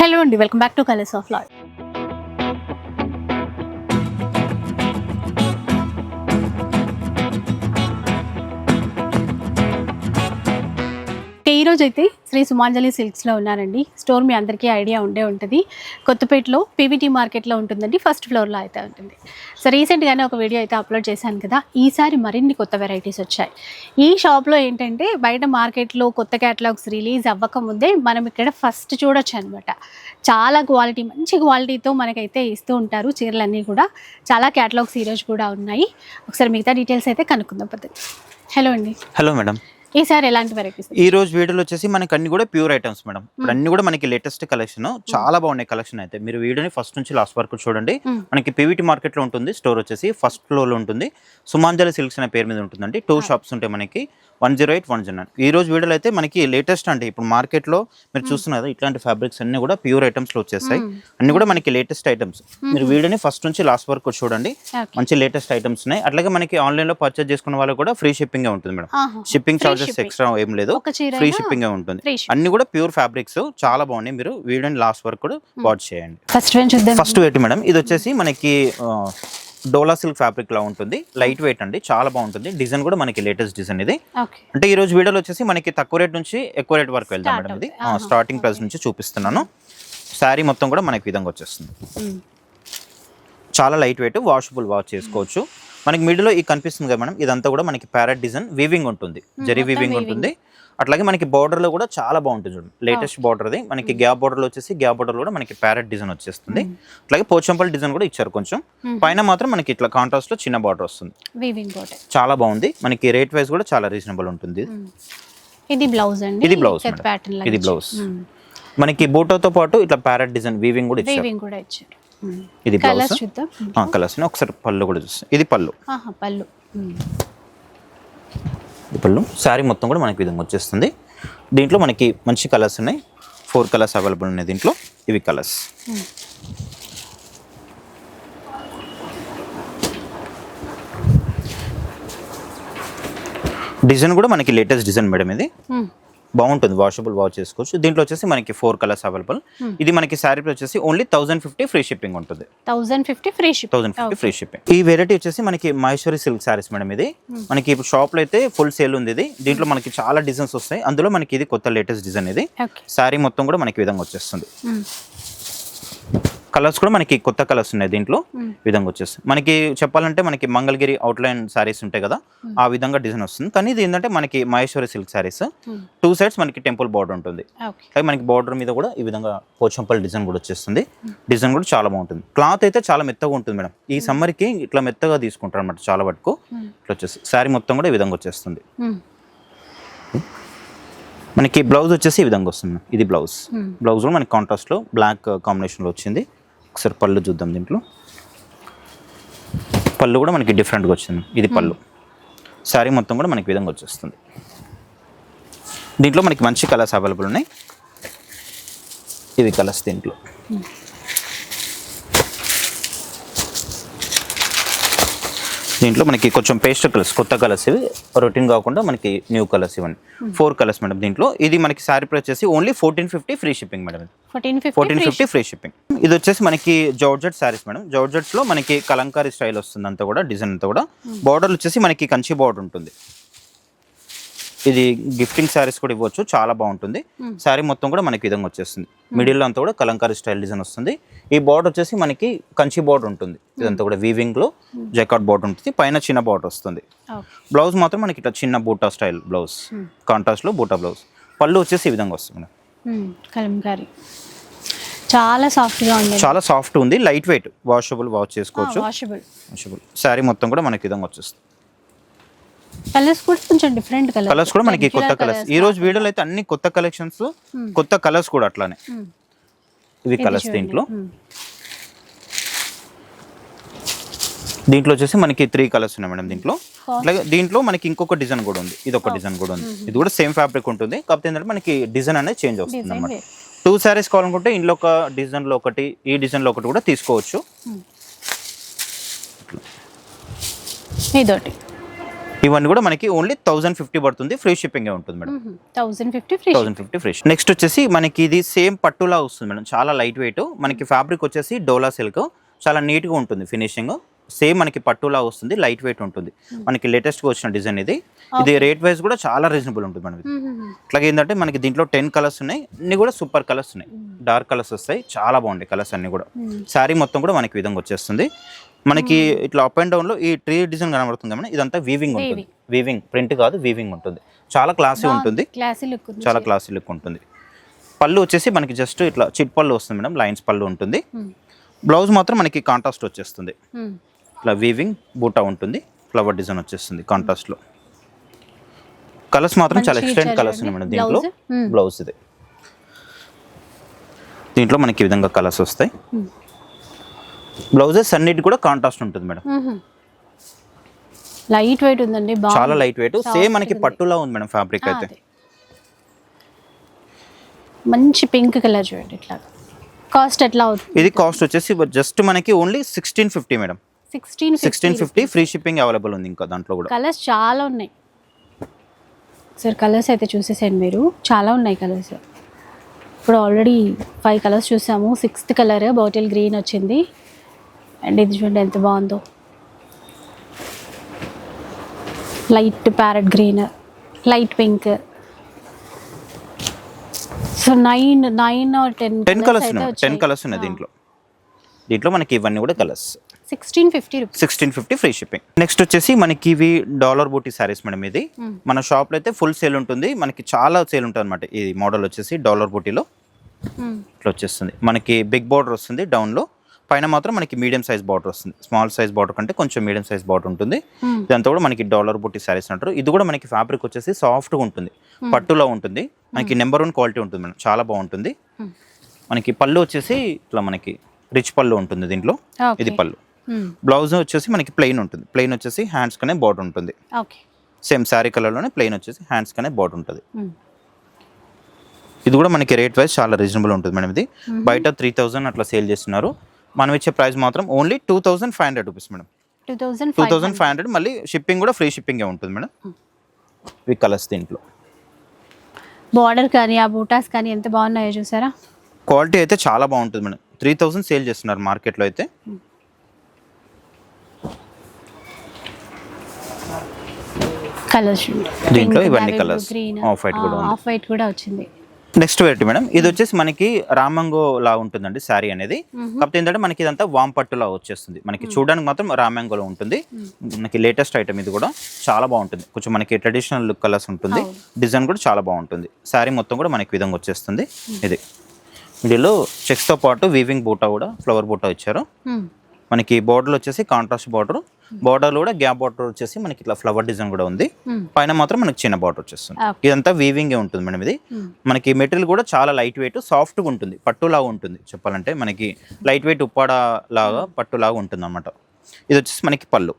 Hello అండి welcome back to Colours of Lad ఈరోజు అయితే శ్రీ సుమాంజలి సిల్క్స్లో ఉన్నారండి. స్టోర్ మీ అందరికీ ఐడియా ఉండే ఉంటుంది. కొత్తపేటలో పీవీటీ మార్కెట్లో ఉంటుందండి. ఫస్ట్ ఫ్లోర్లో అయితే ఉంటుంది. సో రీసెంట్గానే ఒక వీడియో అయితే అప్లోడ్ చేశాను కదా. ఈసారి మరిన్ని కొత్త వెరైటీస్ వచ్చాయి. ఈ షాప్లో ఏంటంటే బయట మార్కెట్లో కొత్త క్యాటలాగ్స్ రిలీజ్ అవ్వక ముందే మనం ఇక్కడ ఫస్ట్ చూడొచ్చు అనమాట చాలా క్వాలిటీ మంచి క్వాలిటీతో మనకైతే ఇస్తూ ఉంటారు చీరలన్నీ కూడా. చాలా క్యాటలాగ్స్ ఈరోజు కూడా ఉన్నాయి. ఒకసారి మిగతా డీటెయిల్స్ అయితే కనుక్కుందాం పద్ధతి హలో అండి. Hello madam. ఈసారి ఎలాంటి వెరైటీస్ ఈ రోజు వీడియోలో వచ్చేసి మనకి అన్ని కూడా ప్యూర్ ఐటమ్స్ మేడం ఇప్పుడు అన్ని కూడా మనకి లేటెస్ట్ కలెక్షన్ చాలా బాగున్నాయి కలెక్షన్ అయితే. మీరు వీడియోని ఫస్ట్ నుంచి లాస్ట్ వరకు చూడండి. మ్మ్. మనకి పీవీటీ మార్కెట్లో ఉంటుంది స్టోర్ వచ్చేసి ఫస్ట్ ఫ్లోర్లో ఉంటుంది. సుమాంజలి సిల్క్స్ అనే పేరు మీద ఉంటుందండి. టూ షాప్స్ ఉంటాయి మనకి. One zero eight one zero ఈ రోజు వీడియోలో అయితే మనకి లేటెస్ట్ అంటే ఇప్పుడు మార్కెట్లో మీరు చూస్తున్నారు ఇట్లాంటి ఫ్యాబ్రిక్స్ అన్ని కూడా ప్యూర్ ఐటమ్స్లో వచ్చేస్తాయి. అన్ని కూడా మనకి లేటెస్ట్ ఐటమ్స్ మీరు వీడియోని ఫస్ట్ నుంచి లాస్ట్ వరకు చూడండి. మంచి లేటెస్ట్ ఐటమ్స్ ఉన్నాయి. అట్లాగే మనకి ఆన్లైన్లో పర్చేస్ చేసుకున్న వాళ్ళకి కూడా ఫ్రీ షిప్పింగ్ ఉంటుంది మేడం. Shipping charges. ఎక్స్ట్రా ఏం లేదు. ఫ్రీ షిప్పింగ్ ఉంటుంది. అన్ని కూడా ప్యూర్ ఫ్యాబ్రిక్స్ చాలా బాగున్నాయి. మీరు వీడియోని లాస్ట్ వరకు కూడా వాచ్ చేయండి. ఫస్ట్ చూద్దాం? First wait madam? ఇది వచ్చేసి మనకి డోలా సిల్క్ ఫ్యాబ్రిక్ లా ఉంటుంది. లైట్ వెయిట్ అండి. చాలా బాగుంటుంది. డిజైన్ కూడా మనకి లేటెస్ట్ డిజైన్ ఇది. అంటే ఈ రోజు వీడియోలో వచ్చేసి మనకి తక్కువ రేట్ నుంచి ఎక్కువ రేట్ వరకు వెళ్దాం మేడం ఇది. స్టార్టింగ్ ప్రైస్ నుంచి చూపిస్తున్నాను. శారీ మొత్తం కూడా మనకి విధంగా వచ్చేస్తుంది. చాలా లైట్ వెయిట్ వాషబుల్ వాష్ చేసుకోవచ్చు. మనకి మిడిల్లో ఈ కనిపిస్తుంది కదా మేడం. ఇదంతా కూడా మనకి ప్యారెట్ డిజైన్ వీవింగ్ ఉంటుంది. జరీ మొత్తం వీవింగ్. ఉంటుంది. అట్లాగే మనకి border లో కూడా చాలా బాగుంటుంది చూడండి. లేటెస్ట్ బార్డర్ది మనకి గ్యాప్ బార్డర్ వచ్చేసి గ్యాప్ బార్డర్ కూడా మనకి ప్యారెట్ డిజైన్ వచ్చేస్తుంది. అట్లాగే పోచంపల్ డిజైన్ కూడా ఇచ్చారు కొంచెం. పైన మాత్రం మనకి ఇట్లా కాంట్రాస్ట్లో చిన్న బార్డర్ వస్తుంది. చాలా బాగుంది. మనకి రేట్ వైజ్ కూడా చాలా రీజనబుల్ ఉంటుంది. ఇది బ్లౌజ్ అండి. ఇది బ్లౌజ్ ఇది బ్లౌజ్ మనకి బూటోతో పాటు ఇట్లా ప్యారెట్ డిజైన్ వీవింగ్ కూడా ఇచ్చారు. ఇది కలర్స్ బ్లౌజ్ కలర్స్ ఒకసారి పళ్ళు కూడా చూస్తాం ఇది పళ్ళు. పళ్ళు. పళ్ళు శారీ మొత్తం కూడా మనకి విధంగా వచ్చేస్తుంది. దీంట్లో మనకి మంచి కలర్స్ ఉన్నాయి. ఫోర్ కలర్స్ అవైలబుల్ ఉన్నాయి దీంట్లో. ఇవి కలర్స్ డిజైన్ కూడా మనకి లేటెస్ట్ డిజైన్ మేడం ఇది. Hmm. బాగుంటుంది వాషబుల్ వాష్ చేసుకోవచ్చు దీంట్లో వచ్చేసి మనకి ఫోర్ కలర్స్ అవైలబుల్ ఇది మనకి శారీ వచ్చేసి only thousand fifty free shipping ఉంటుంది. Thousand fifty free ship thousand fifty free shipping ఈ వెరైటీ వచ్చేసి మనకి మహేశ్వరి సిల్క్ సారీస్ మేడం ఇది. మనకి ఇప్పుడు షాప్లో అయితే ఫుల్ సేల్ ఉంది ఇది. దీంట్లో మనకి చాలా డిజైన్స్ వస్తాయి. అందులో మనకి ఇది కొత్త లేటెస్ట్ డిజైన్ ఇది. శారీ మొత్తం కూడా మనకి విధంగా వచ్చేస్తుంది. కలర్స్ కూడా మనకి కొత్త కలర్స్ ఉన్నాయి దీంట్లో. ఈ విధంగా వచ్చేస్తుంది మనకి చెప్పాలంటే మనకి మంగళగిరి అవుట్లైన్ శారీస్ ఉంటాయి కదా ఆ విధంగా డిజైన్ వస్తుంది. కానీ ఇది ఏంటంటే మనకి Maheshwari silk saris two sides మనకి టెంపుల్ బార్డర్ ఉంటుంది. అలాగే మనకి బార్డర్ మీద కూడా ఈ విధంగా పోచంపల్లి డిజైన్ కూడా వచ్చేస్తుంది. డిజైన్ కూడా చాలా బాగుంటుంది. క్లాత్ అయితే చాలా మెత్తగా ఉంటుంది మేడం. ఈ సమ్మర్కి ఇట్లా మెత్తగా తీసుకుంటారు అనమాట చాలా వరకు ఇట్లా వచ్చేసి శారీ మొత్తం కూడా ఈ విధంగా వచ్చేస్తుంది. మనకి బ్లౌజ్ వచ్చేసి ఈ విధంగా వస్తుంది. ఇది బ్లౌజ్ బ్లౌజ్ కూడా మనకి కాంట్రాస్ట్లో బ్లాక్ కాంబినేషన్లో వచ్చింది. ఒకసారి పళ్ళు చూద్దాం దీంట్లో. పళ్ళు కూడా మనకి డిఫరెంట్గా వచ్చింది. ఇది పళ్ళు. శారీ మొత్తం కూడా మనకి విధంగా వచ్చేస్తుంది. దీంట్లో మనకి మంచి కలర్స్ అవైలబుల్ ఉన్నాయి. ఇవి కలర్స్ దీంట్లో. దీంట్లో మనకి కొంచెం పేస్ట్ కలర్స్ కొత్త కలర్స్ ఇవి. రొటీన్ కాకుండా మనకి న్యూ కలర్స్ ఇవ్వండి. ఫోర్ కలర్స్ మేడం దీంట్లో. ఇది మనకి శారీ ప్రైస్ వచ్చేసి only fourteen fifty free shipping madam fourteen fifty free shipping ఇది వచ్చేసి మనకి జార్జెట్ శారీస్ మేడం జార్జెట్స్లో మనకి కలంకారీ స్టైల్ వస్తుంది అంతా కూడా డిజైన్ అంతా కూడా. బార్డర్ వచ్చేసి మనకి కంచి బార్డర్ ఉంటుంది. ఇది గిఫ్టింగ్ శారీస్ కూడా ఇవ్వచ్చు. చాలా బాగుంటుంది. శారీ మొత్తం కూడా మనకి విధంగా వచ్చేస్తుంది. మిడిల్ అంతా కూడా కలంకారీ స్టైల్ డిజైన్ వస్తుంది. ఈ బార్డర్ వచ్చేసి మనకి కంచి బార్డర్ ఉంటుంది. ఇదంతా కూడా వీవింగ్లో జకాట్ బార్డర్ ఉంటుంది. పైన చిన్న బార్డర్ వస్తుంది. బ్లౌజ్ మాత్రం మనకి ఇట్లా చిన్న బూటా స్టైల్ బ్లౌజ్. కాంట్రాస్ట్లో బూటా బ్లౌజ్. పళ్ళు వచ్చేసి ఈ విధంగా వస్తుంది కలంకారీ. చాలా సాఫ్ట్గా ఉంది చాలా సాఫ్ట్ ఉంది. లైట్ వెయిట్ వాషబుల్ వాష్ చేసుకోవచ్చు. వాషబుల్. వాషబుల్. శారీ మొత్తం కూడా మనకి విధంగా వచ్చేస్తుంది. కలర్స్ కూడా కొంచెం డిఫరెంట్ కలర్ కలర్స్ కూడా మనకి కొత్త కలర్స్ ఈ రోజు వీడియోలో అయితే అన్ని కొత్త కలెక్షన్స్ కొత్త కలర్స్ కూడా అట్లానే. ఇవి కలర్స్ దీంట్లో. దీంట్లో వచ్చేసి మనకి త్రీ కలర్స్ ఉన్నాయి మేడం దీంట్లో. అట్లాగే దీంట్లో మనకి ఇంకొక డిజైన్ కూడా ఉంది. ఇది ఒక డిజైన్ కూడా ఉంది. ఇది కూడా సేమ్ ఫ్యాబ్రిక్ ఉంటుంది. కాకపోతే ఏంటంటే మనకి డిజైన్ అనేది చేంజ్ అవుతుంది అనమాట టూ శారీస్ కావాలనుకుంటే ఇంట్లో ఒక డిజైన్లో ఒకటి ఈ డిజైన్లో ఒకటి కూడా తీసుకోవచ్చు. ఇదొకటి. ఇవన్నీ కూడా మనకి ఓన్లీ థౌసండ్ ఫిఫ్టీ పడుతుంది. ఫ్రీ షిప్పింగ్ ఉంటుంది madam. Thousand fifty free thousand fifty free next వచ్చేసి మనకి ఇది సేమ్ పట్టులా వస్తుంది మేడం. చాలా లైట్ వెయిట్ మనకి ఫ్యాబ్రిక్ వచ్చేసి డోలా సిల్క్ చాలా నీట్గా ఉంటుంది ఫినిషింగ్ సేమ్ మనకి పట్టులా వస్తుంది లైట్ వెయిట్ ఉంటుంది. మనకి లేటెస్ట్గా వచ్చిన డిజైన్ ఇది. ఇది రేట్ వైజ్ కూడా చాలా రీజనబుల్ ఉంటుంది మేడం ఇది అట్లాగే ఏంటంటే మనకి దీంట్లో టెన్ కలర్స్ ఉన్నాయి అన్ని కూడా సూపర్ కలర్స్ ఉన్నాయి. డార్క్ కలర్స్ వస్తాయి చాలా బాగుంటాయి కలర్స్ అన్ని కూడా. శారీ మొత్తం కూడా మనకి విధంగా వచ్చేస్తుంది. మనకి ఇట్లా అప్ అండ్ డౌన్లో ఈ ట్రీ డిజైన్ కనబడుతుంది మేడం ఇదంతా వీవింగ్ ఉంటుంది. వీవింగ్ ప్రింట్ కాదు వీవింగ్ ఉంటుంది. చాలా క్లాసీ ఉంటుంది. చాలా క్లాసీ లుక్ ఉంటుంది. పళ్ళు వచ్చేసి మనకి జస్ట్ ఇట్లా చిట్ పళ్ళు వస్తుంది మేడం లైన్స్ పళ్ళు ఉంటుంది. బ్లౌజ్ మాత్రం మనకి కాంట్రాస్ట్ వచ్చేస్తుంది. Hmm. ఇట్లా వీవింగ్ బూటా ఉంటుంది. ఫ్లవర్ డిజైన్ వచ్చేస్తుంది కాంట్రాస్ట్లో కలర్స్ మాత్రం చాలా ఎక్స్టెంట్ కలర్స్ ఉన్నాయి మేడం. దీంట్లో. బ్లౌజ్ ఇది. దీంట్లో మనకి ఈ విధంగా కలర్స్ వస్తాయి. బ్లౌజెస్ అన్నిటి కూడా కాంట్రాస్ట్ ఉంటుంది మేడం. లైట్ వెయిట్ ఉందండి. చాలా లైట్ వెయిట్ సేమ్ మనకి. పట్టులా ఉంది మేడం ఫ్యాబ్రిక్ అయితే. మంచి పింక్ కలర్ చూడండి ఇట్లా కాస్ట్ ఎట్లా అవుతుంది? ఇది కాస్ట్ వచ్చేసి జస్ట్ మనకి only sixteen fifty madam. Sixteen sixteen fifty free shipping available ఉంది ఇంకా దాంట్లో కూడా. కలర్స్ చాలా ఉన్నాయి. సార్ కలర్స్ అయితే చూసేసాను మీరు. చాలా ఉన్నాయి కలర్స్ ఇప్పుడు ఆల్రెడీ ఫైవ్ కలర్స్ చూసాము. సిక్స్త్ కలర్ బాటిల్ గ్రీన్ వచ్చింది. అండ్ ఇది చూడండి ఎంత బాగుందో. Light parrot green light pink so nine nine ten ten colours ఉన్నాయి. టెన్ కలర్స్ ఉన్నాయి దీంట్లో. దీంట్లో మనకి ఇవన్నీ కూడా colours sixteen fifty sixteen fifty free shipping next వచ్చేసి మనకి ఇవి డాలర్ బూటీ శారీస్ మేడం ఇది. మన షాప్లో అయితే ఫుల్ సేల్ ఉంటుంది. మనకి చాలా సేల్ ఉంటుంది అనమాట ఈ మోడల్ వచ్చేసి డాలర్ బూటీలో ఇట్లా వచ్చేస్తుంది. మనకి బిగ్ బార్డర్ వస్తుంది డౌన్లో పైన మాత్రం మనకి మీడియం సైజ్ బార్డర్ వస్తుంది. స్మాల్ సైజ్ బార్డర్ కంటే కొంచెం మీడియం సైజ్ బార్డర్ ఉంటుంది. ఇదంతా కూడా మనకి డాలర్ బుట్టి శారీస్ అంటారు. ఇది కూడా మనకి ఫ్యాబ్రిక్ వచ్చేసి సాఫ్ట్గా ఉంటుంది. పట్టులో ఉంటుంది. మనకి నెంబర్ వన్ క్వాలిటీ ఉంటుంది మేడం చాలా బాగుంటుంది. మనకి పళ్ళు వచ్చేసి ఇట్లా మనకి రిచ్ పళ్ళు ఉంటుంది దీంట్లో. ఇది పళ్ళు. బ్లౌజ్ వచ్చేసి మనకి ప్లెయిన్ ఉంటుంది. ప్లెయిన్ వచ్చేసి హ్యాండ్స్ కనే బార్డర్ ఉంటుంది. ఓకే సేమ్ శారీ కలర్లోనే ప్లెయిన్ వచ్చేసి హ్యాండ్స్ కనే బార్డర్ ఉంటుంది. ఇది కూడా మనకి రేట్ వైజ్ చాలా రీజనబుల్ ఉంటుంది మేడం ఇది. బయట త్రీ థౌజండ్ అట్లా సేల్ చేస్తున్నారు. మనం ఇచ్చే ప్రైస్ మాత్రం only two thousand five hundred rupees madam two thousand five hundred మళ్ళీ షిప్పింగ్ కూడా ఫ్రీ షిప్పింగే ఉంటుంది మేడం ఇవి కలర్స్ దీంట్లో. బార్డర్ కానీ ఆ బూటాస్ కానీ ఎంత బాగున్నాయో చూసారా? క్వాలిటీ అయితే చాలా బాగుంటుంది మేడం త్రీ థౌజండ్ సేల్ చేస్తున్నారు మార్కెట్లో అయితే. కలర్స్ దీంట్లో ఇవన్నీ colours. Off white కూడా. ఆఫ్ వైట్ కూడా వచ్చింది. Next variety madam. ఇది వచ్చేసి మనకి రామంగో లా ఉంటుందండి శారీ అనేది. కాకపోతే ఏంటంటే మనకి ఇదంతా వామ్ పట్టులా వచ్చేస్తుంది. మనకి చూడడానికి మాత్రం రామంగోలో ఉంటుంది. మనకి లేటెస్ట్ ఐటమ్ ఇది కూడా చాలా బాగుంటుంది. కొంచెం మనకి ట్రెడిషనల్ లుక్ కలర్స్ ఉంటుంది. డిజైన్ కూడా చాలా బాగుంటుంది. శారీ మొత్తం కూడా మనకి విధంగా వచ్చేస్తుంది. ఇది. వీటిలో చెక్స్తో పాటు వీవింగ్ బూటా కూడా ఫ్లవర్ బూటా ఇచ్చారు. మనకి బోర్డర్ వచ్చేసి కాంట్రాస్ట్ బార్డర్ బార్డర్ కూడా గ్యాప్ బార్డర్ వచ్చేసి మనకి ఇట్లా ఫ్లవర్ డిజైన్ కూడా ఉంది. పైన మాత్రం మనకి చిన్న బార్డర్ వచ్చేస్తుంది. ఇదంతా వీవింగ్ ఉంటుంది మేడం ఇది. మనకి మెటీరియల్ కూడా చాలా లైట్ వెయిట్ సాఫ్ట్గా ఉంటుంది పట్టులాగా ఉంటుంది. చెప్పాలంటే మనకి లైట్ వెయిట్ ఉప్పాడ లాగా పట్టులాగా ఉంటుంది అనమాట ఇది వచ్చేసి మనకి పళ్ళు.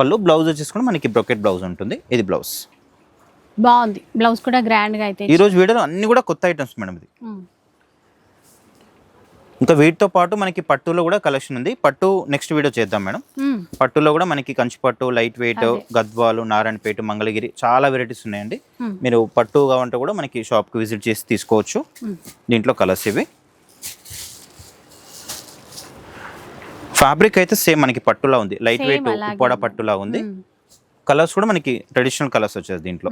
పళ్ళు బ్లౌజ్ వచ్చేసి కూడా మనకి బ్రొకెట్ బ్లౌజ్ ఉంటుంది. ఇది బ్లౌజ్ బాగుంది. బ్లౌజ్ కూడా గ్రాండ్గా అయితే ఈ రోజు వీడియోలో అన్ని కూడా కొత్త ఐటమ్స్ మేడం ఇది. ఇంకా వీటితో పాటు మనకి పట్టులో కూడా కలెక్షన్ ఉంది. పట్టు నెక్స్ట్ వీడియో చేద్దాం మేడం. పట్టులో కూడా మనకి కంచిపట్టు లైట్ వెయిట్ గద్వాలు నారాయణపేట మంగళగిరి చాలా వెరైటీస్ ఉన్నాయండి. మీరు పట్టు కావాలంటే కూడా మనకి షాప్కి విజిట్ చేసి తీసుకోవచ్చు. దీంట్లో కలర్స్ ఇవి. ఫ్యాబ్రిక్ అయితే సేమ్ మనకి పట్టులా ఉంది. లైట్ వెయిట్ ఉంది. పట్టులా ఉంది. కలర్స్ కూడా మనకి ట్రెడిషనల్ కలర్స్ వచ్చేది దీంట్లో.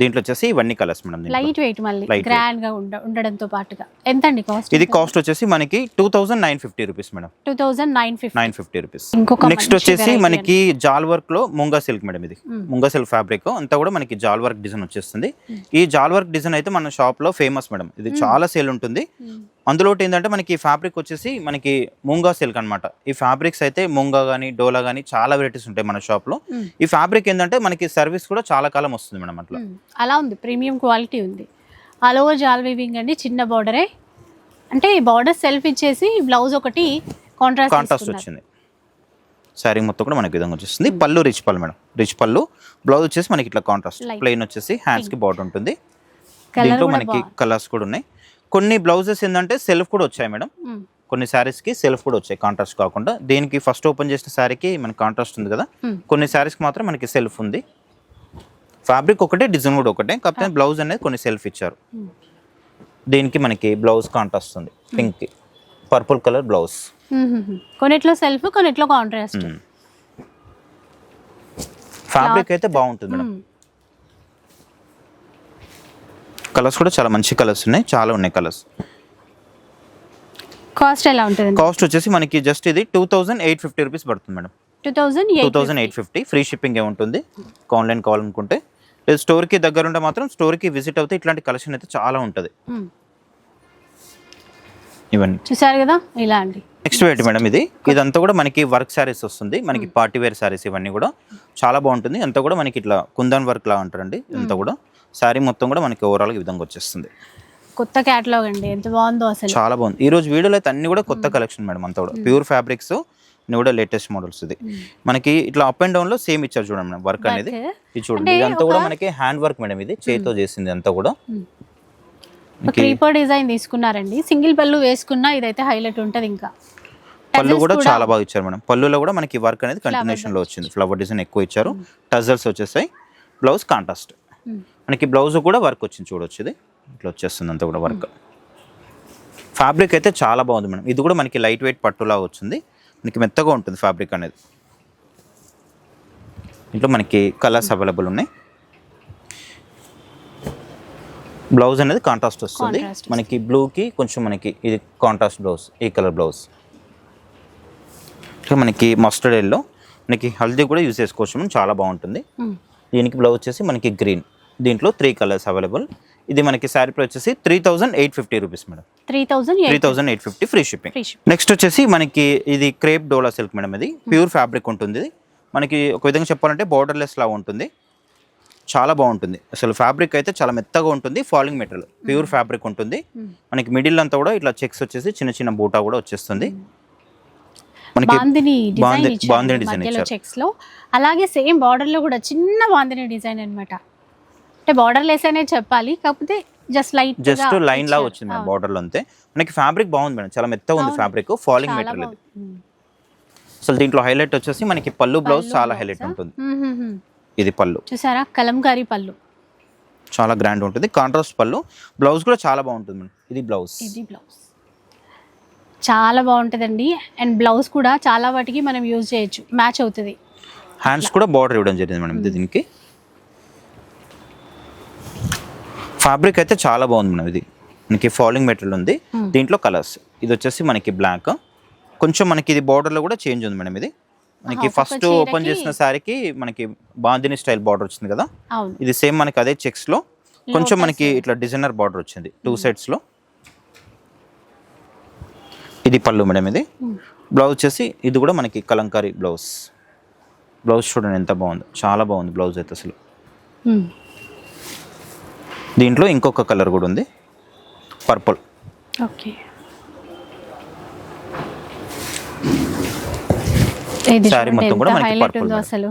దీంట్లో వచ్చేసి ఇవన్నీ కలర్స్ మేడం. లైట్ వెయిట్ మళ్ళీ. గ్రాండ్గా ఉండ ఉండడంతో పాటుగా. ఎంత అండి కాస్ట్ ఇది కాస్ట్ వచ్చేసి మనకి two thousand nine fifty rupees madam two thousand nine fifty nine fifty rupees ఇంకొక నెక్స్ట్ వచ్చేసి మనకి జాల్ వర్క్లో ముంగా సిల్క్ మేడం ఇది. Mm. ముంగా సిల్క్ ఫ్యాబ్రిక్ అంతా కూడా మనకి జాల్ వర్క్ డిజైన్ వచ్చేస్తుంది. ఈ జాల్ వర్క్ డిజైన్ అయితే మన షాప్లో ఫేమస్ మేడం ఇది చాలా సేల్ ఉంటుంది. అందులో ఒకటి ఏంటంటే మనకి ఫ్యాబ్రిక్ వచ్చేసి మనకి ముంగా సిల్క్ అన్నమాట. ఈ ఫ్యాబ్రిక్స్ అయితే ముంగా కానీ డోలా కానీ చాలా వెరైటీస్ ఉంటాయి మన షాప్లో. Mm. ఈ ఫ్యాబ్రిక్ ఏంటంటే మనకి సర్వీస్ కూడా చాలా కాలం వస్తుంది మేడం అట్లా. అలా ఉంది ప్రీమియం క్వాలిటీ ఉంది. ఓవర్ జాల్ వీవింగ్ అండి చిన్న బార్డరే అంటే బార్డర్ సెల్ఫ్ ఇచ్చేసి బ్లౌజ్ ఒకటి కాంట్రాస్ట్ కాంట్రాస్ట్ వచ్చింది. శారీ మొత్తం కూడా మనకి విధంగా వచ్చేస్తుంది. పళ్ళు రిచ్ పళ్ళు మేడం. రిచ్ పళ్ళు బ్లౌజ్ వచ్చేసి మనకి ఇట్లా కాంట్రాస్ట్. ప్లెయిన్ వచ్చేసి హ్యాండ్స్కి బార్డర్ ఉంటుంది. దీంట్లో మనకి కలర్స్ కూడా ఉన్నాయి. కొన్ని బ్లౌజెస్ ఏంటంటే సెల్ఫ్ కూడా వచ్చాయి మేడం. కొన్ని శారీస్కి సెల్ఫ్ కూడా వచ్చాయి కాంట్రాస్ట్ కాకుండా. దీనికి ఫస్ట్ ఓపెన్ చేసిన శారీకి మనకి కాంట్రాస్ట్ ఉంది కదా. కొన్ని శారీస్కి మాత్రం మనకి సెల్ఫ్ ఉంది. ఫ్యాబ్రిక్ ఒకటే డిజైన్ కూడా ఒకటే. కాకపోతే బ్లౌజ్ అనేది కొన్ని సెల్ఫ్ ఇచ్చారు. దీనికి మనకి బ్లౌజ్ కాంట్రాస్ట్ ఉంది. పింక్ పర్పుల్ కలర్ బ్లౌజ్ కొన్నిట్లో సెల్ఫ్ కొన్నిట్లో కాంట్రాస్ట్ ఫ్యాబ్రిక్ అయితే బాగుంటుంది మేడం. కలర్స్ కూడా చాలా మంచి కలర్స్ ఉన్నాయి. చాలా ఉన్నాయి కలర్స్. కాస్ట్ ఎలా ఉంటుంది కాస్ట్ వచ్చేసి మనకి జస్ట్ ఇది two thousand eight fifty rupees పడుతుంది madam. Two thousand two thousand eight fifty free shipping ఏ ఉంటుంది. ఆన్లైన్ కావాలనుకుంటే. లేదు స్టోర్కి దగ్గర ఉంటే మాత్రం స్టోర్కి విజిట్ అవుతే ఇట్లాంటి కలెక్షన్ అయితే చాలా ఉంటుంది. ఇవన్నీ. చూసారు కదా? ఇలా అండి నెక్స్ట్ వెయిట్ మేడం ఇది. ఇదంతా కూడా మనకి వర్క్ శారీస్ వస్తుంది. మనకి పార్టీ వేర్ శారీస్ ఇవన్నీ కూడా. చాలా బాగుంటుంది. అంతా కూడా మనకి ఇట్లా కుందన్ వర్క్ లా అంటారండి ఇదంతా కూడా. శారీ మొత్తం కూడా మనకి ఓవరాల్ ఈ విధంగా వచ్చేస్తుంది. కొత్త క్యాటలాగ్ అండి. ఎంత బాగుందో అసలు. చాలా బాగుంది. ఈ రోజు వీడియోలో అయితే అన్ని కూడా కొత్త కలెక్షన్ మేడం అంతా కూడా. ప్యూర్ ఫ్యాబ్రిక్స్ ఇన్ని కూడా లేటెస్ట్ మోడల్స్ ఇది. మనకి ఇట్లా అప్ అండ్ డౌన్లో సేమ్ ఇచ్చారు చూడండి మేడం వర్క్ అనేది. ఇది చూడండి. ఇదంతా కూడా మనకి హ్యాండ్ వర్క్ మేడం ఇది చేతితో చేసింది అంతా కూడా. క్రీపర్ డిజైన్ తీసుకున్నారండి. సింగిల్ పళ్ళు వేసుకున్నా ఇదైతే హైలైట్ ఉంటది ఇంకా. పళ్ళు కూడా చాలా బాగా ఇచ్చారు మేడం పళ్ళులో కూడా మనకి వర్క్ అనేది కంటిన్యూషన్లో వచ్చింది. ఫ్లవర్ డిజైన్ ఎక్కువ ఇచ్చారు. టజల్స్ వచ్చేసాయి. Blouse contrast. మనకి బ్లౌజ్ కూడా వర్క్ వచ్చింది చూడొచ్చు ఇది. ఇట్లా వచ్చేస్తుంది అంతా కూడా వర్క్. ఫ్యాబ్రిక్ అయితే చాలా బాగుంది మేడం. ఇది కూడా మనకి లైట్ వెయిట్ పట్టులా వచ్చింది. మనకి మెత్తగా ఉంటుంది ఫ్యాబ్రిక్ అనేది. ఇంట్లో మనకి కలర్స్ అవైలబుల్ ఉన్నాయి. బ్లౌజ్ అనేది కాంట్రాస్ట్ వస్తుంది. మనకి బ్లూకి కొంచెం మనకి ఇది కాంట్రాస్ట్ బ్లౌజ్ ఈ కలర్ బ్లౌజ్ మనకి మస్టర్డ్ ఎల్లో మనకి హల్దీ కూడా యూస్ చేసుకోవచ్చు మనం చాలా బాగుంటుంది. దీనికి బ్లౌజ్ వచ్చేసి మనకి గ్రీన్ దీంట్లో త్రీ కలర్స్ అవైలబుల్ ఇది మనకి శారీ ప్రైస్ వచ్చేసి three thousand eight fifty rupees madam three thousand three thousand eight fifty free shipping. Next వచ్చేసి మనకి ఇది క్రేప్ డోలా సిల్క్ మేడం ఇది. ప్యూర్ ఫ్యాబ్రిక్ ఉంటుంది. మనకి ఒక విధంగా చెప్పాలంటే బార్డర్లెస్ లా ఉంటుంది. చాలా బాగుంటుంది. అసలు ఫ్యాబ్రిక్ అయితే చాలా మెత్తగా ఉంటుంది ఫాలింగ్ మెటీరియల్ ప్యూర్ ఫ్యాబ్రిక్ ఉంటుంది. మనకి మిడిల్ అంతా కూడా ఇట్లా చెక్స్ వచ్చేసి చిన్న చిన్న బూటా కూడా వచ్చేస్తుంది. మనకి బాందిని డిజైన్ బాందిని ఇచ్చారు. చెక్స్లో అలాగే సేమ్ బార్డర్లో కూడా చిన్న బాందిని డిజైన్ అన్నమాట. అంటే బార్డర్ లెస్ అనే చెప్పాలి కాకపోతే జస్ట్ లైట్ జస్ట్ లైన్ లా వచ్చింది మేడం బార్డర్లో అంతే. మనకి ఫ్యాబ్రిక్ బాగుంది మేడం. చాలా మెత్తగా ఉంది ఫ్యాబ్రిక్ ఫాలింగ్ మెటీరియల్ అసలు దీంట్లో హైలైట్ వచ్చేసి మనకి పళ్ళు బ్లౌజ్ చాలా హైలైట్ ఉంటుంది. ఇది పళ్ళు. చూసారా? కలంకారీ పళ్ళు. చాలా గ్రాండ్ ఉంటుంది. కాంట్రాస్ట్ పళ్ళు. బ్లౌజ్ కూడా చాలా బాగుంటుంది మేడం. ఇది బ్లౌజ్ ఇది బ్లౌజ్ చాలా బాగుంటుందండి. అండ్ బ్లౌజ్ కూడా చాలా వాటికి మనం యూజ్ చేయొచ్చు. మ్యాచ్ అవుతుంది. హ్యాండ్స్ కూడా బార్డర్ ఇవ్వడం జరిగింది మేడం ఇది దీనికి. ఫ్యాబ్రిక్ అయితే చాలా బాగుంది మేడం ఇది. మనకి ఫాలింగ్ మెటీరియల్ ఉంది. దీంట్లో కలర్స్ ఇది వచ్చేసి మనకి బ్లాక్ కొంచెం మనకి ఇది border లో కూడా చేంజ్ ఉంది మేడం ఇది. మనకి ఫస్ట్ ఓపెన్ చేసిన శారీకి మనకి బాందిని స్టైల్ బార్డర్ వచ్చింది కదా. ఇది సేమ్ మనకి అదే చెక్స్లో. కొంచెం మనకి ఇట్లా డిజైనర్ బార్డర్ వచ్చింది. టూ సైడ్స్లో. ఇది పళ్ళు మేడం ఇది. బ్లౌజ్ వచ్చేసి ఇది కూడా మనకి కలంకారీ బ్లౌజ్ బ్లౌజ్ చూడండి ఎంత బాగుంది. చాలా బాగుంది బ్లౌజ్ అయితే అసలు. దీంట్లో ఇంకొక కలర్ కూడా ఉంది. పర్పుల్ చూడండి మొత్తం కూడా మనకి మేడం. అసలు.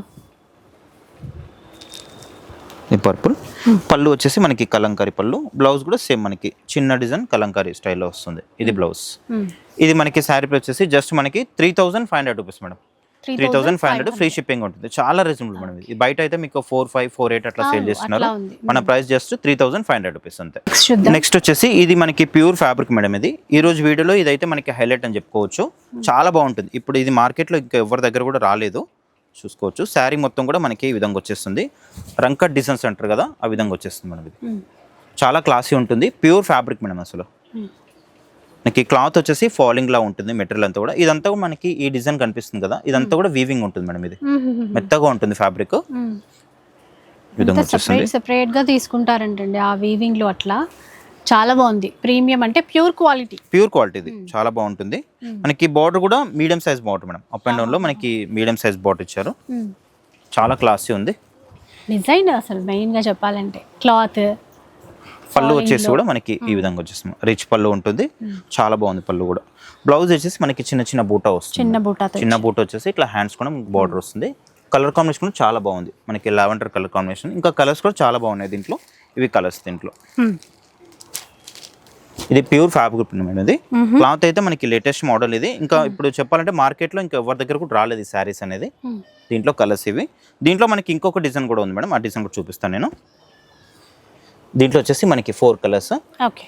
ఇది పర్పుల్. పళ్ళు వచ్చేసి మనకి కలంకారీ పళ్ళు. బ్లౌజ్ కూడా సేమ్ మనకి. చిన్న డిజైన్ కలంకారీ స్టైల్లో వస్తుంది. ఇది బ్లౌజ్. ఇది మనకి శారీ వచ్చేసి జస్ట్ మనకి three thousand five hundred rupees madam three thousand five hundred free shipping ఉంటుంది. చాలా రీజనబుల్ మేడం ఇది. బయట అయితే మీకు ఫోర్ ఫైవ్ ఫోర్ ఎయిట్ అట్లా సేల్ చేస్తున్నారు. మన price just three thousand five hundred rupees అంతే. నెక్స్ట్ వచ్చేసి ఇది మనకి ప్యూర్ ఫ్యాబ్రిక్ మేడం ఇది. ఈ రోజు వీడియోలో ఇదైతే మనకి హైలైట్ అని చెప్పుకోవచ్చు. చాలా బాగుంటుంది. ఇప్పుడు ఇది మార్కెట్లో ఇంకా ఎవరి దగ్గర కూడా రాలేదు. చూసుకోవచ్చు. శారీ మొత్తం కూడా మనకి ఈ విధంగా వచ్చేస్తుంది. రంకట్ డిజైన్స్ అంటారు కదా ఆ విధంగా వచ్చేస్తుంది మేడం ఇది. చాలా క్లాసీ ఉంటుంది. ప్యూర్ ఫ్యాబ్రిక్ మేడం అసలు. మనకి క్లాత్ వచ్చేసి ఫాలింగ్ లా ఉంటుంది మెటీరియల్ అంతా కూడా. ఇదంతా కూడా మనకి ఈ డిజైన్ కనిపిస్తుంది కదా ఇదంతా కూడా వీవింగ్ ఉంటుంది మేడం ఇది. మెత్తగా ఉంటుంది ఫ్యాబ్రిక్. విధంగా వచ్చేస్తుంది. సెపరేట్గా తీసుకుంటారంటండి ఆ వీవింగ్లో అట్లా. చాలా బాగుంది. ప్రీమియం అంటే ప్యూర్ క్వాలిటీ. ప్యూర్ క్వాలిటీ ఇది. చాలా బాగుంటుంది. మనకి బార్డర్ కూడా medium size border madam. Up and డౌన్లో మనకి మీడియం సైజ్ బార్డర్ ఇచ్చారు. చాలా క్లాసీ ఉంది. డిజైన్ అసలు మెయిన్గా చెప్పాలంటే. క్లాత్ పళ్ళు వచ్చేసి కూడా మనకి ఈ విధంగా వచ్చేస్తుంది రిచ్ పళ్ళు ఉంటుంది. చాలా బాగుంది పళ్ళు కూడా. బ్లౌజ్ వచ్చేసి మనకి చిన్న చిన్న బూటా వస్తుంది. చిన్న బూటాతో చిన్న బూట వచ్చేసి ఇట్లా హ్యాండ్స్ కూడా బార్డర్ వస్తుంది. కలర్ కాంబినేషన్ కూడా చాలా బాగుంది. మనకి లావెండర్ కలర్ కాంబినేషన్ ఇంకా కలర్స్ కూడా చాలా బాగున్నాయి దీంట్లో. ఇవి కలర్స్ దీంట్లో. ఇది ప్యూర్ ఫ్యాబ్రిక్ మేడం ఇది. క్లాత్ అయితే మనకి లేటెస్ట్ మోడల్ ఇది. ఇంకా ఇప్పుడు చెప్పాలంటే మార్కెట్లో ఇంకా ఎవరి దగ్గర కూడా రాలేదు ఈ శారీస్ అనేది. దీంట్లో కలర్స్ ఇవి. దీంట్లో మనకి ఇంకొక డిజైన్ కూడా ఉంది మేడం. ఆ డిజైన్ కూడా చూపిస్తాను నేను. దీంట్లో వచ్చేసి మనకి ఫోర్ కలర్స్. ఓకే.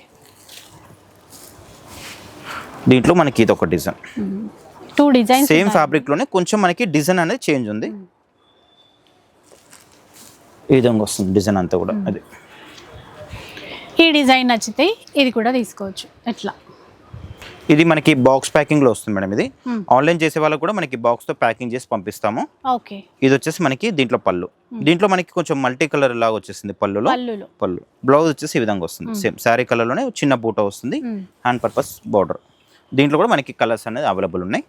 దీంట్లో మనకి ఇది ఒక డిజైన్. టూ డిజైన్స్ సేమ్ ఫ్యాబ్రిక్లోనే కొంచెం మనకి డిజైన్ అనేది చేంజ్ ఉంది. ఈ విధంగా వస్తుంది డిజైన్ అంతా కూడా అది. ఈ డిజైన్ నచ్చితే ఇది కూడా తీసుకోవచ్చు. ఎట్లా? ఇది మనకి బాక్స్ ప్యాకింగ్లో వస్తుంది మేడం ఇది. ఆన్లైన్ చేసే వాళ్ళకి కూడా మనకి బాక్స్తో ప్యాకింగ్ చేసి పంపిస్తాము. ఓకే. ఇది వచ్చేసి మనకి దీంట్లో పళ్ళు. దీంట్లో మనకి కొంచెం మల్టీ కలర్ లాగా వచ్చేసింది పళ్ళులో. పళ్ళు. బ్లౌజ్ వచ్చేసి ఈ విధంగా వస్తుంది. సేమ్ శారీ కలర్లోనే చిన్న బూట వస్తుంది. Hand purpose border. దీంట్లో కూడా మనకి కలర్స్ అనేది అవైలబుల్ ఉన్నాయి.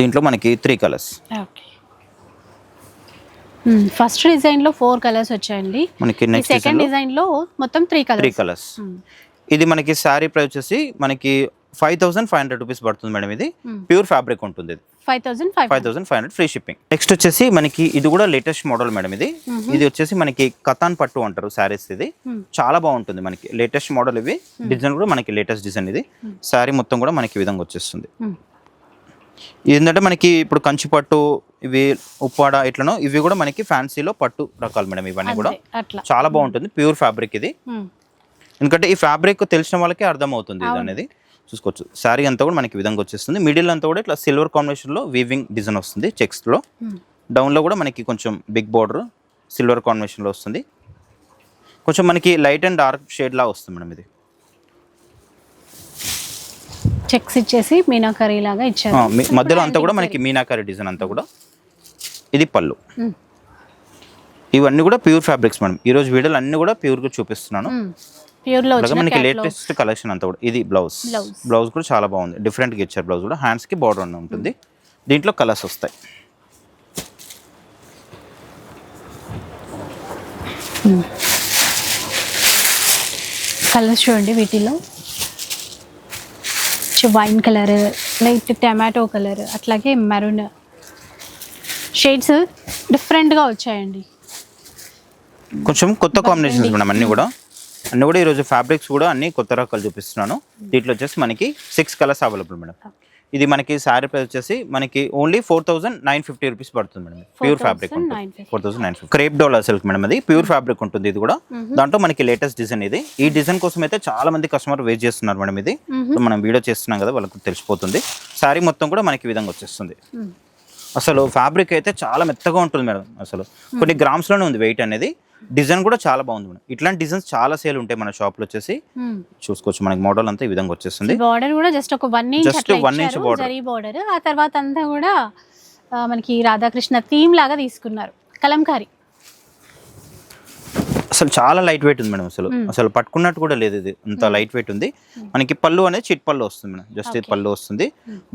దీంట్లో మనకి త్రీ కలర్స్. ఓకే. ఫస్ట్ డిజైన్లో ఫోర్ కలర్స్ వచ్చాయండి. మనకి నెక్స్ట్ సెకండ్ డిజైన్లో మొత్తం త్రీ త్రీ కలర్స్ ఇది మనకి శారీ ప్రైస్ వచ్చేసి మనకి five thousand five hundred rupees పడుతుంది మేడం ఇది. Hmm. ప్యూర్ ఫ్యాబ్రిక్ ఉంటుంది ఇది. Five thousand five thousand five hundred free shipping next వచ్చేసి మనకి ఇది కూడా లేటెస్ట్ మోడల్ మేడం ఇది. ఇది వచ్చేసి మనకి కథాన్ పట్టు అంటారు శారీస్ ఇది. Hmm. చాలా బాగుంటుంది మనకి. లేటెస్ట్ మోడల్ ఇవి. డిజైన్ కూడా మనకి లేటెస్ట్ డిజైన్ ఇది. శారీ మొత్తం కూడా మనకి ఈ విధంగా వచ్చేస్తుంది. ఏంటంటే మనకి ఇప్పుడు కంచి పట్టు ఇవి ఉప్పాడ ఇట్లనో ఇవి కూడా మనకి ఫ్యాన్సీలో పట్టు రకాలు మేడం ఇవన్నీ కూడా. చాలా బాగుంటుంది ప్యూర్ ఫ్యాబ్రిక్ ఇది. ఎందుకంటే ఈ ఫ్యాబ్రిక్ తెలిసిన వాళ్ళకే అర్థమవుతుంది ఇది అనేది. చూసుకోవచ్చు. శారీ అంతా కూడా మనకి విధంగా వచ్చేస్తుంది. మిడిల్ అంతా కూడా ఇట్లా సిల్వర్ కాంబినేషన్లో వీవింగ్ డిజైన్ వస్తుంది చెక్స్లో. డౌన్లో కూడా మనకి కొంచెం బిగ్ బార్డర్ సిల్వర్ కాంబినేషన్లో వస్తుంది. కొంచెం మనకి లైట్ అండ్ డార్క్ షేడ్ లా వస్తుంది మేడం ఇది. చెక్స్ ఇచ్చేసి మీనాకరీ లాగా ఇచ్చారు. మధ్యలో అంతా కూడా మనకి మీనాకారి డిజైన్ అంతా కూడా. ఇది పళ్ళు. ఇవన్నీ కూడా ప్యూర్ ఫ్యాబ్రిక్స్ మేడం. ఈ రోజు వీడియోలు అన్ని కూడా ప్యూర్గా చూపిస్తున్నాను. మనకి. లేటెస్ట్ కలెక్షన్ అంతా కూడా. ఇది బ్లౌజ్. బ్లౌజ్ కూడా చాలా బాగుంది. డిఫరెంట్గా ఇచ్చారు బ్లౌజ్ కూడా. హ్యాండ్స్కి బార్డర్ ఉంటుంది. దీంట్లో కలర్స్ వస్తాయి. కలర్స్ చూడండి వీటిలో. Wine colour light tomato colour అట్లాగే మెరూన్ షేడ్స్ డిఫరెంట్గా వచ్చాయండి. కొంచెం కొత్త కాంబినేషన్స్ మేడం అన్ని కూడా. అన్ని కూడా ఈరోజు ఫ్యాబ్రిక్స్ కూడా అన్ని కొత్త రకాలు చూపిస్తున్నాను. దీంట్లో వచ్చేసి మనకి సిక్స్ కలర్స్ అవైలబుల్ మేడం. ఇది మనకి శారీ ప్రైస్ వచ్చేసి మనకి only four thousand nine fifty rupees పడుతుంది మేడం. ప్యూర్ ఫ్యాబ్రిక్ ఉంటుంది. 4,950. Four thousand nine fifty crepe dola silk madam అది. ప్యూర్ ఫ్యాబ్రిక్ ఉంటుంది ఇది కూడా. దాంట్లో మనకి లేటెస్ట్ డిజైన్ ఇది. ఈ డిజైన్ కోసం అయితే చాలా మంది కస్టమర్ వెయిట్ చేస్తున్నారు మేడం ఇది. ఇప్పుడు మనం వీడియో చేస్తున్నాం కదా వాళ్ళకి తెలిసిపోతుంది. శారీ మొత్తం కూడా మనకి విధంగా వచ్చేస్తుంది. అసలు ఫ్యాబ్రిక్ అయితే చాలా మెత్తగా ఉంటుంది మేడం అసలు. కొన్ని గ్రామ్స్లోనే ఉంది వెయిట్ అనేది. డిజైన్ కూడా చాలా బాగుంది మేడం. ఇట్లాంటి డిజైన్స్ చాలా సేల్ ఉంటాయి మన షాప్లో వచ్చేసి. చూసుకోవచ్చు మనకి మోడల్ అంతా ఈ విధంగా వచ్చేస్తుంది. బార్డర్ కూడా జస్ట్ ఒక వన్ ఇంచ్ inch ఇచ్చారు border. జరీ బార్డర్ ఆ తర్వాత అంతా కూడా మనకి రాధాకృష్ణ థీమ్ లాగా తీసుకున్నారు. కలంకారీ. అసలు చాలా లైట్ వెయిట్ ఉంది మేడం అసలు. అసలు పట్టుకున్నట్టు కూడా లేదు ఇది. అంత లైట్ వెయిట్ ఉంది. మనకి పళ్ళు అనేది చిట్ పళ్ళు వస్తుంది మేడం. జస్ట్ ఇది పళ్ళు వస్తుంది.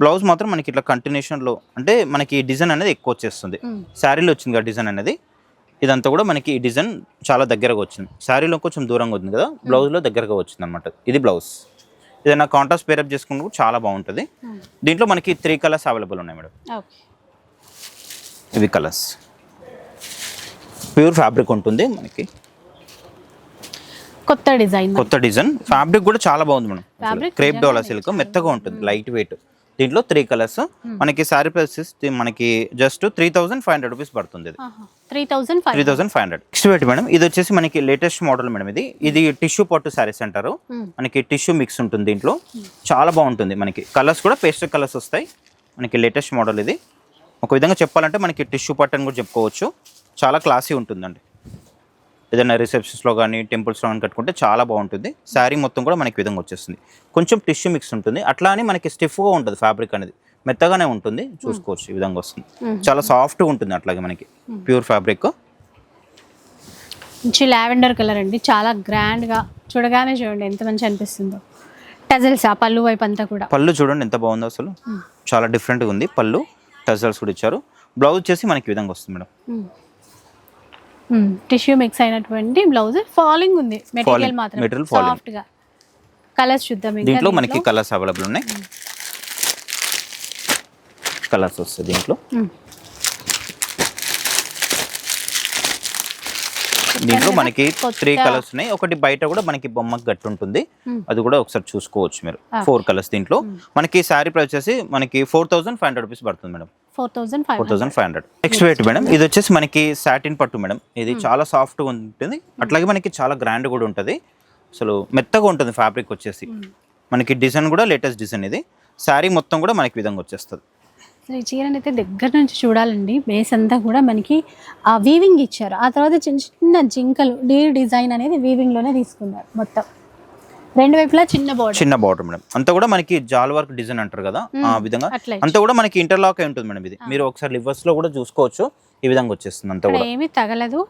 బ్లౌజ్ మాత్రం మనకి ఇట్లా కంటిన్యూషన్లో అంటే మనకి డిజైన్ అనేది ఎక్కువ వచ్చేస్తుంది. శారీలో వచ్చింది కదా డిజైన్ అనేది. ఇదంతా కూడా మనకి ఈ డిజైన్ చాలా దగ్గరగా వచ్చింది. శారీలో కొంచెం దూరంగా ఉంది కదా బ్లౌజ్లో దగ్గరగా వచ్చింది అనమాట ఇది బ్లౌజ్. ఏదైనా కాంట్రాస్ట్ పేరప్ చేసుకుంటే కూడా చాలా బాగుంటుంది. దీంట్లో మనకి త్రీ కలర్స్ అవైలబుల్ ఉన్నాయి మేడం. ఇవి కలర్స్ ప్యూర్ ఫ్యాబ్రిక్ ఉంటుంది మనకి. కొత్త డిజైన్. కొత్త డిజైన్. ఫ్యాబ్రిక్ కూడా చాలా బాగుంది మేడం. క్రేప్ డోలా సిల్క్ మెత్తగా ఉంటుంది లైట్ వెయిట్. దీంట్లో త్రీ కలర్స్ మనకి శారీ ప్రైస్ మనకి just three thousand five hundred rupees పడుతుంది ఇది. Three thousand three five thousand five hundred next wait madam ఇది వచ్చేసి మనకి లేటెస్ట్ మోడల్ మేడం ఇది. ఇది టిష్యూ పట్టు శారీస్ అంటారు మనకి టిష్యూ మిక్స్ ఉంటుంది దీంట్లో. చాలా బాగుంటుంది మనకి. కలర్స్ కూడా పేస్టల్ కలర్స్ వస్తాయి. మనకి లేటెస్ట్ మోడల్ ఇది. ఒక విధంగా చెప్పాలంటే మనకి టిష్యూ పట్టు అని కూడా చెప్పుకోవచ్చు. చాలా క్లాసీ ఉంటుందండి. ఏదైనా రిసెప్షన్స్లో కానీ టెంపుల్స్లో కానీ కట్టుకుంటే చాలా బాగుంటుంది. శారీ మొత్తం కూడా మనకి విధంగా వచ్చేస్తుంది. కొంచెం టిష్యూ మిక్స్ ఉంటుంది. అట్లా అని మనకి స్టిఫ్గా ఉంటుంది ఫ్యాబ్రిక్ అనేది. మెత్తగానే ఉంటుంది. చూసుకోవచ్చు ఈ విధంగా వస్తుంది. చాలా సాఫ్ట్గా ఉంటుంది అట్లాగే మనకి. ప్యూర్ ఫ్యాబ్రిక్ మంచి లావెండర్ కలర్ అండి. చాలా గ్రాండ్గా చూడగానే చూడండి ఎంత మంచి అనిపిస్తుందో. టజల్స్ ఆ పళ్ళు వైపు అంతా కూడా. పళ్ళు చూడండి ఎంత బాగుందో అసలు. చాలా డిఫరెంట్గా ఉంది. పళ్ళు టజల్స్ కూడా ఇచ్చారు. బ్లౌజ్ వచ్చేసి మనకి విధంగా వస్తుంది మేడం. టిష్యూ మిక్స్ అయినటువంటి బ్లౌజ్ ఫాలింగ్ ఉంది. మెటీరియల్ మాత్రం. సాఫ్ట్గా కలర్స్ చూద్దాం దీంట్లో మనకి కలర్స్ అవైలబుల్ ఉన్నాయి. కలర్స్ వస్తాయి దీంట్లో. దీంట్లో మనకి త్రీ కలర్స్ ఉన్నాయి. ఒకటి బయట కూడా మనకి బొమ్మకి గట్టి ఉంటుంది. అది కూడా ఒకసారి చూసుకోవచ్చు మీరు. ఫోర్ కలర్స్ దీంట్లో. మనకి శారీ ప్రైస్ వచ్చేసి మనకి four thousand five hundred rupees పడుతుంది madam. Four thousand five thousand five hundred. Next wait madam ఇది వచ్చేసి మనకి సాటిన్ పట్టు మేడం. ఇది చాలా సాఫ్ట్గా ఉంటుంది. అట్లాగే మనకి చాలా గ్రాండ్ కూడా ఉంటుంది. అసలు మెత్తగా ఉంటుంది ఫ్యాబ్రిక్ వచ్చేసి. మనకి డిజైన్ కూడా లేటెస్ట్ డిజైన్ ఇది. శారీ మొత్తం కూడా మనకి విధంగా వచ్చేస్తుంది. అసలు ఈ చీరని అయితే దగ్గర నుంచి చూడాలండి. బేస్ అంతా కూడా మనకి ఆ వీవింగ్ ఇచ్చారు. ఆ తర్వాత చిన్న చిన్న జింకలు డీ డిజైన్ అనేది వీవింగ్లోనే తీసుకున్నారు మొత్తం. రెండు వైపులా చిన్న బోర్డర్ చిన్న బార్డర్ మేడం. అంతా కూడా మనకి జాల్ వర్క్ డిజైన్ అంటారు కదా ఆ విధంగా. అంతా కూడా మనకి ఇంటర్లాక్ అయి ఉంటుంది మేడం ఇది. మీరు ఒకసారి లివర్స్లో కూడా చూసుకోవచ్చు ఈ విధంగా వచ్చేస్తుంది అంతా కూడా. ఏమీ తగలదు.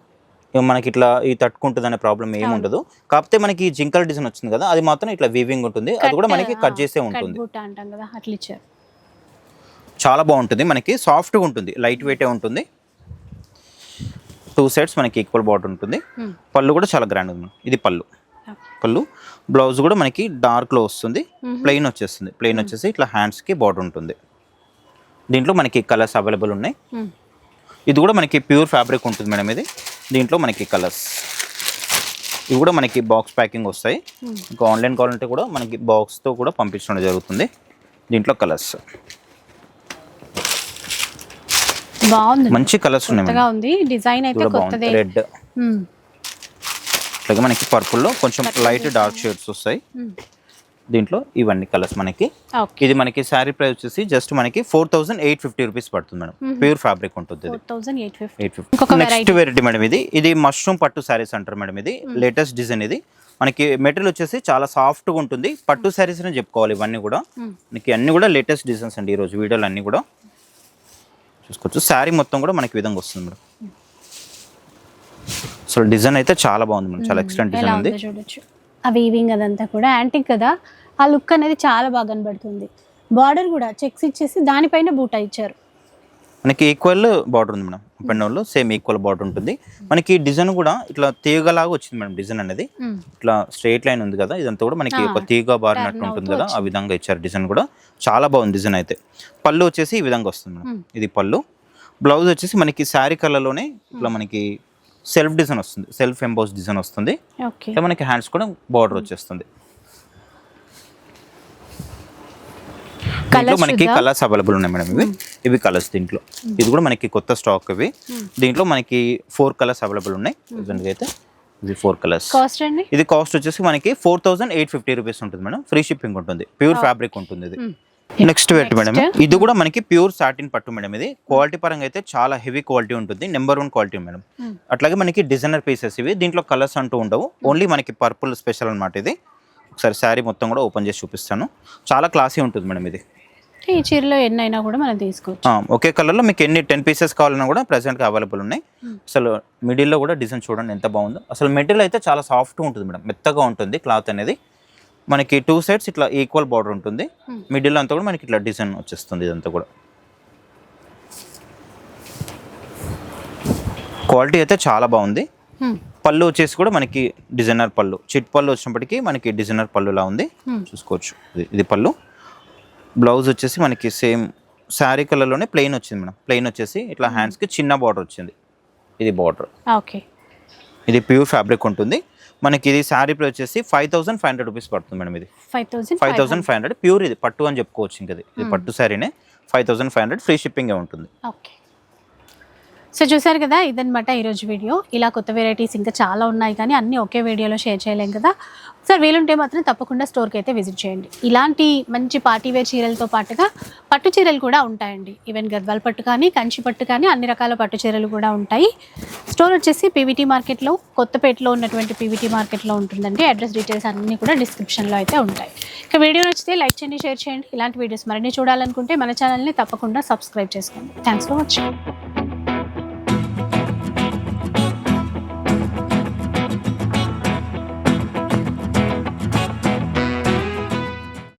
మనకి ఇట్లా ఈ తట్టుకుంటుంది అనే ప్రాబ్లం ఏమి ఉండదు. కాకపోతే మనకి జింకల్ డిజైన్ వచ్చింది కదా అది మాత్రం ఇట్లా వీవింగ్ ఉంటుంది. అది కూడా మనకి కట్ చేసే ఉంటుంది. చాలా బాగుంటుంది. మనకి సాఫ్ట్గా ఉంటుంది లైట్ వెయిటే ఉంటుంది. టూ సైడ్స్ మనకి ఈక్వల్ బార్డర్ ఉంటుంది. పళ్ళు కూడా చాలా గ్రాండ్ ఉంది. ఇది పళ్ళు. పళ్ళు. బ్లౌజ్ కూడా మనకి డార్క్లో వస్తుంది. ప్లెయిన్ వచ్చేస్తుంది. ప్లెయిన్ వచ్చేసి ఇట్లా హ్యాండ్స్కి బార్డర్ ఉంటుంది. దీంట్లో మనకి కలర్స్ అవైలబుల్ ఉన్నాయి. ఇది కూడా మనకి ప్యూర్ ఫ్యాబ్రిక్ ఉంటుంది మేడం ఇది. దీంట్లో మనకి కలర్స్ ఇవి కూడా మనకి బాక్స్ ప్యాకింగ్ వస్తాయి. ఇంకా ఆన్లైన్ కావాలంటే కూడా మనకి బాక్స్తో కూడా పంపించడం జరుగుతుంది. దీంట్లో కలర్స్ బాగుంది. మంచి కలర్స్ ఉన్నాయి ఉంది. డిజైన్ అయితే కొత్తదే. రెడ్ అలాగే మనకి పర్పుల్లో కొంచెం లైట్ డార్క్ షేడ్స్ వస్తాయి. దీంట్లో ఇవన్నీ కలర్స్ మనకి. ఇది మనకి శారీ ప్రైస్ వచ్చేసి జస్ట్ మనకి four thousand eight fifty rupees పడుతుంది మేడం ప్యూర్ ఫ్యాబ్రిక్ ఉంటుంది నెక్స్ట్ వెరైటీ మేడం ఇది. ఇది మష్రూమ్ పట్టు శారీస్ అంటారు మేడం ఇది. లేటెస్ట్ డిజైన్ ఇది. మనకి మెటీరియల్ వచ్చేసి చాలా సాఫ్ట్గా ఉంటుంది. పట్టు శారీస్ అని చెప్పుకోవాలి ఇవన్నీ కూడా. మనకి అన్ని కూడా లేటెస్ట్ డిజైన్స్ అండి ఈరోజు వీడియోలు అన్ని కూడా. చూసుకోవచ్చు. శారీ మొత్తం కూడా మనకి విధంగా వస్తుంది మేడం. అసలు డిజైన్ అయితే చాలా బాగుంది మేడం చాలా ఎక్సలెంట్ డిజైన్ ఉంది. చూడొచ్చు. ఆ వీవింగ్ అదంతా కూడా యాంటిక్ కదా ఆ లుక్ అనేది చాలా బాగా కనబడుతుంది. బార్డర్ కూడా చెక్స్ ఇచ్చేసి దానిపైన బూటా ఇచ్చారు. మనకి ఈక్వల్ బార్డర్ ఉంది మేడం. పెన్నోల్లో సేమ్ ఈక్వల్ బార్డర్ ఉంటుంది. మనకి డిజైన్ కూడా ఇట్లా తీగలాగా వచ్చింది మేడం డిజైన్ అనేది. ఇట్లా స్ట్రైట్ లైన్ ఉంది కదా ఇదంతా కూడా మనకి ఒక తీగ బారినట్టు ఉంటుంది కదా ఆ విధంగా ఇచ్చారు డిజైన్ కూడా. చాలా బాగుంది డిజైన్ అయితే. పళ్ళు వచ్చేసి ఈ విధంగా వస్తుంది మేడం. ఇది పళ్ళు. బ్లౌజ్ వచ్చేసి మనకి శారీ కలర్లోనే ఇట్లా మనకి సెల్ఫ్ డిజైన్ వస్తుంది సెల్ఫ్ ఎంబోస్ డిజైన్ వస్తుంది. మనకి హ్యాండ్స్ కూడా బార్డర్ వచ్చేస్తుంది. దీంట్లో మనకి. కలర్స్ అవైలబుల్ ఉన్నాయి మేడం ఇవి. ఇవి కలర్స్ దీంట్లో. ఇది కూడా మనకి కొత్త స్టాక్ ఇవి. దీంట్లో మనకి ఫోర్ కలర్స్ అవైలబుల్ ఉన్నాయి. ప్రజెంట్గా అయితే. ఇది ఫోర్ కలర్స్ కాస్ట్ అండి? ఇది కాస్ట్ వచ్చేసి మనకి four thousand eight fifty rupees ఉంటుంది మేడం ఫ్రీ షిప్పింగ్ ఉంటుంది. ప్యూర్ ఫ్యాబ్రిక్ ఉంటుంది ఇది. నెక్స్ట్ వెయిట్ మేడం ఇది కూడా మనకి ప్యూర్ సాటిన్ పట్టు మేడం ఇది. క్వాలిటీ పరంగా అయితే చాలా హెవీ క్వాలిటీ ఉంటుంది. నెంబర్ వన్ క్వాలిటీ మేడం అట్లాగే మనకి డిజైనర్ పీసెస్ ఇవి. దీంట్లో కలర్స్ అంటూ ఉండవు. ఓన్లీ మనకి పర్పుల్ స్పెషల్ అన్నమాట ఇది. ఒకసారి శారీ మొత్తం కూడా ఓపెన్ చేసి చూపిస్తాను. చాలా క్లాసీ ఉంటుంది మేడం ఇది. ఈ చీరలో ఎన్ని అయినా కూడా మనం తీసుకోవచ్చు. ఒకే కలర్లో మీకు ఎన్ని టెన్ పీసెస్ కావాలన్నా కూడా ప్రెసెంట్గా అవైలబుల్ ఉన్నాయి. అసలు మిడిల్లో కూడా డిజైన్ చూడండి ఎంత బాగుందో. అసలు మెటీరియల్ అయితే చాలా సాఫ్ట్గా ఉంటుంది మేడం మెత్తగా ఉంటుంది క్లాత్ అనేది. మనకి టూ సైడ్స్ ఇట్లా ఈక్వల్ బార్డర్ ఉంటుంది. మిడిల్ అంతా కూడా మనకి ఇట్లా డిజైన్ వచ్చేస్తుంది ఇదంతా కూడా. క్వాలిటీ అయితే చాలా బాగుంది. Hmm. పళ్ళు వచ్చేసి కూడా మనకి డిజైనర్ పళ్ళు. చిట్ పళ్ళు వచ్చినప్పటికీ మనకి డిజైనర్ పళ్ళులా ఉంది. Hmm. చూసుకోవచ్చు. ఇది- ఇది పళ్ళు. బ్లౌజ్ వచ్చేసి మనకి సేమ్ శారీ కలర్లోనే ప్లెయిన్ వచ్చింది మేడం. ప్లెయిన్ వచ్చేసి ఇట్లా హ్యాండ్స్కి చిన్న బార్డర్ వచ్చింది. ఇది బార్డర్ ఓకే. ఇది ప్యూర్ ఫ్యాబ్రిక్ ఉంటుంది. మనకి ఇది శారీ ప్రైస్ వచ్చేసి five thousand five hundred rupees పడుతుంది మేడం ఇది. Five thousand five thousand five hundred. Pure ఇది పట్టు అని చెప్పుకోవచ్చు ఇంకది. ఇది పట్టు శారీనే. Five thousand five hundred. Free షిప్పింగే ఉంటుంది. ఓకే. సో చూసారు కదా ఇదనమాట ఈరోజు వీడియో. ఇలా కొత్త వెరైటీస్ ఇంకా చాలా ఉన్నాయి కానీ అన్నీ ఒకే వీడియోలో షేర్ చేయలేం కదా. సార్ వీలుంటే మాత్రం తప్పకుండా స్టోర్కి అయితే విజిట్ చేయండి. ఇలాంటి మంచి పార్టీ వేర్ చీరలతో పాటుగా పట్టు చీరలు కూడా ఉంటాయండి. ఈవెన్ గద్వాల పట్టు కానీ కంచి పట్టు కానీ అన్ని రకాల పట్టు చీరలు కూడా ఉంటాయి. స్టోర్ వచ్చేసి పీవీటీ మార్కెట్లో కొత్తపేటలో ఉన్నటువంటి పీవీటీ మార్కెట్లో ఉంటుందండి. అడ్రస్ డీటెయిల్స్ అన్నీ కూడా డిస్క్రిప్షన్లో అయితే ఉంటాయి. ఇక వీడియో నచ్చితే లైక్ చేయండి షేర్ చేయండి. ఇలాంటి వీడియోస్ మరిన్ని చూడాలనుకుంటే మన ఛానల్ని తప్పకుండా సబ్స్క్రైబ్ చేసుకోండి. Thanks for watching